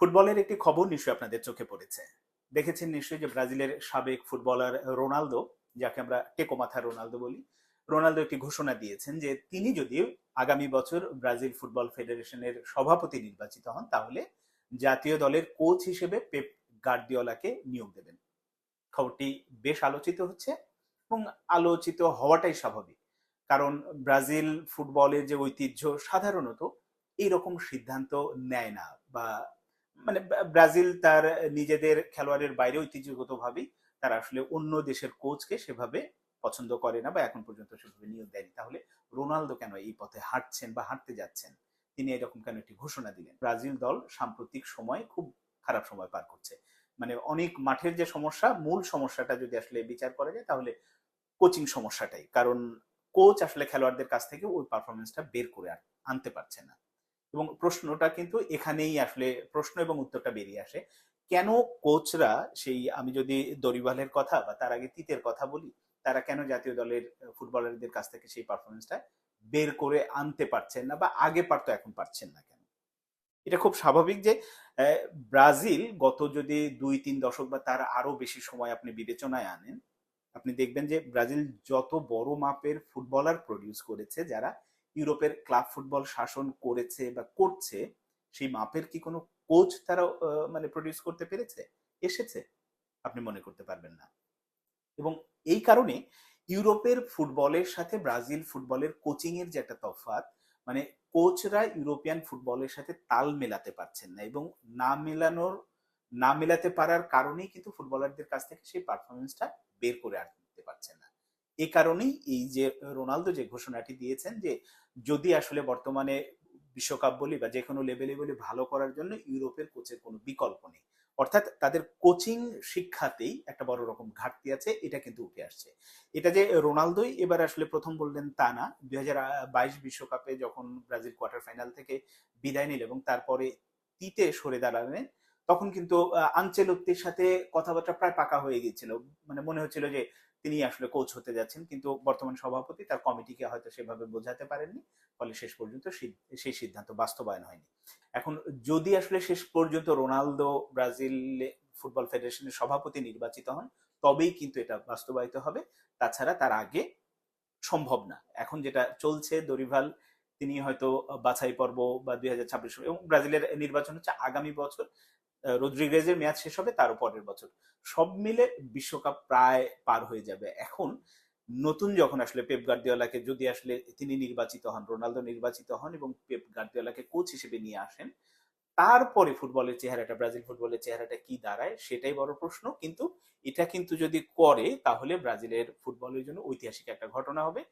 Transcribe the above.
ফুটবলের একটি খবর নিশ্চয়ই আপনাদের চোখে পড়েছে। দেখেছেন নিশ্চয়ই যে ব্রাজিলের সাবেক ফুটবলার রোনালদো, যাকে আমরা টেকোমাথা রোনালদো বলি, রোনালদো একটি ঘোষণা দিয়েছেন যে তিনি যদি আগামী বছর ব্রাজিল ফুটবল ফেডারেশনের সভাপতি নির্বাচিত হন, তাহলে জাতীয় দলের কোচ হিসেবে পেপ গার্দিওলাকে নিয়োগ দেবেন। খবরটি বেশ আলোচিত হচ্ছে এবং আলোচিত হওয়াটাই স্বাভাবিক, কারণ ব্রাজিল ফুটবলের যে ঐতিহ্য সাধারণত এইরকম সিদ্ধান্ত নেয় না বা মানে ব্রাজিল তার নিজেদের খেলোয়াড়ের বাইরে ঐতিহ্যগতভাবেই তারা আসলে অন্য দেশের কোচকে সেভাবে পছন্দ করে না বা এখন পর্যন্ত সেভাবে নিয়োগ দেয়নি। তাহলে রোনালদো কেন এই পথে হাঁটছেন বা হাঁটতে যাচ্ছেন? তিনি এরকম কেন একটি ঘোষণা দিলেন? ব্রাজিল দল সাম্প্রতিক সময় খুব খারাপ সময় পার করছে। মানে অনেক মাঠের যে সমস্যা, মূল সমস্যাটা যদি আসলে বিচার করা যায়, তাহলে কোচিং সমস্যাটাই। কারণ কোচ আসলে খেলোয়াড়দের কাছ থেকে ওই পারফরমেন্সটা বের করে আনতে পারছে না। এবং প্রশ্নটা কিন্তু এখানেই আসলে প্রশ্ন এবং উত্তরটা বেরিয়ে আসে। কেন কোচরা সেই আমি যদি দরিবালের কথা বা তার আগে তিতের কথা বলি, তারা কেন জাতীয় দলের ফুটবলারদের কাছ থেকে সেই পারফরমেন্সটা বের করে আনতে পারছেন না বা আগে পারতো এখন পারছেন না কেন? এটা খুব স্বাভাবিক যে ব্রাজিল গত যদি দুই, তিন দশক বা তার আরও বেশি সময় আপনি বিবেচনায় আনেন, আপনি দেখবেন যে ব্রাজিল যত বড় মাপের ফুটবলার প্রডিউস করেছে যারা ইউরোপের ক্লাব ফুটবল শাসন করেছে বা করছে, সেই মাপের কি কোনো কোচ তারা মানে প্রডিউস করতে পেরেছে? এসেছে? আপনি মনে করতে পারবেন না। এবং এই কারণে ইউরোপের ফুটবলের সাথে ব্রাজিল ফুটবলের কোচিং এর যে একটা তফাৎ মানে কোচরা ইউরোপিয়ান ফুটবলের সাথে তাল মেলাতে পারছেন না এবং না মেলানোর, না মেলাতে পারার কারণেই কিন্তু ফুটবলারদের কাছ থেকে সেই পারফরমেন্সটা বের করে আনতে পারছেন এই কারণেই এই যে রোনালদো যে ঘোষণাটি দিয়েছেন যে যদি আসলে বর্তমানে বিশ্বকাপ বলি বা যে কোনো লেভেলে বলি ভালো করার জন্য ইউরোপের কোচের কোনো বিকল্প নেই। অর্থাৎ তাদের কোচিং শিক্ষাতেই একটা বড় রকম ঘাটতি আছে এটা কিন্তু উঠে আসছে। এটা যে রোনালদোই এবার আসলে প্রথম বললেন তা না। দুই বাইশ বিশ্বকাপে যখন ব্রাজিল কোয়ার্টার ফাইনাল থেকে বিদায় নিল এবং তারপরে তিতে সরে দাঁড়ালেন তখন কিন্তু আহ, আনচেলত্তির সাথে কথাবার্তা প্রায় পাকা হয়ে গিয়েছিল। মানে মনে হচ্ছিল যে তিনি আসলে কোচ হতে যাচ্ছেন, কিন্তু বর্তমান সভাপতি তার কমিটিকে হয়তো সেভাবে বোঝাতে পারেননি, ফলে শেষ পর্যন্ত সেই সিদ্ধান্ত বাস্তবায়ন হয়নি। এখন যদি আসলে শেষ পর্যন্ত রোনালদো ব্রাজিল ফুটবল ফেডারেশনের সভাপতি নির্বাচিত হন, তবেই কিন্তু এটা বাস্তবায়িত হবে। তাছাড়া তার আগে সম্ভব না। এখন যেটা চলছে, দরিভাল, তিনি হয়তো বাছাই পর্ব বা দুই হাজার ছাব্বিশ এবং ব্রাজিলের নির্বাচন হচ্ছে আগামী বছর। রদ্রিগেজের মেয়াদ শেষ হবে তারও পরের বছর। সব মিলে বিশ্বকাপ প্রায় পার হয়ে যাবে। এখন নতুন যখন আসলে পেপ গার্দিওলাকে যদি আসলে তিনি নির্বাচিত হন, রোনালদো নির্বাচিত হন এবং পেপ গার্দিওলাকে কোচ হিসেবে নিয়ে আসেন, তারপরে ফুটবলের চেহারাটা, ব্রাজিল ফুটবলের চেহারাটা কি দাঁড়ায়, সেটাই বড় প্রশ্ন। কিন্তু এটা কিন্তু যদি করে, তাহলে ব্রাজিলের ফুটবলের জন্য ঐতিহাসিক একটা ঘটনা হবে।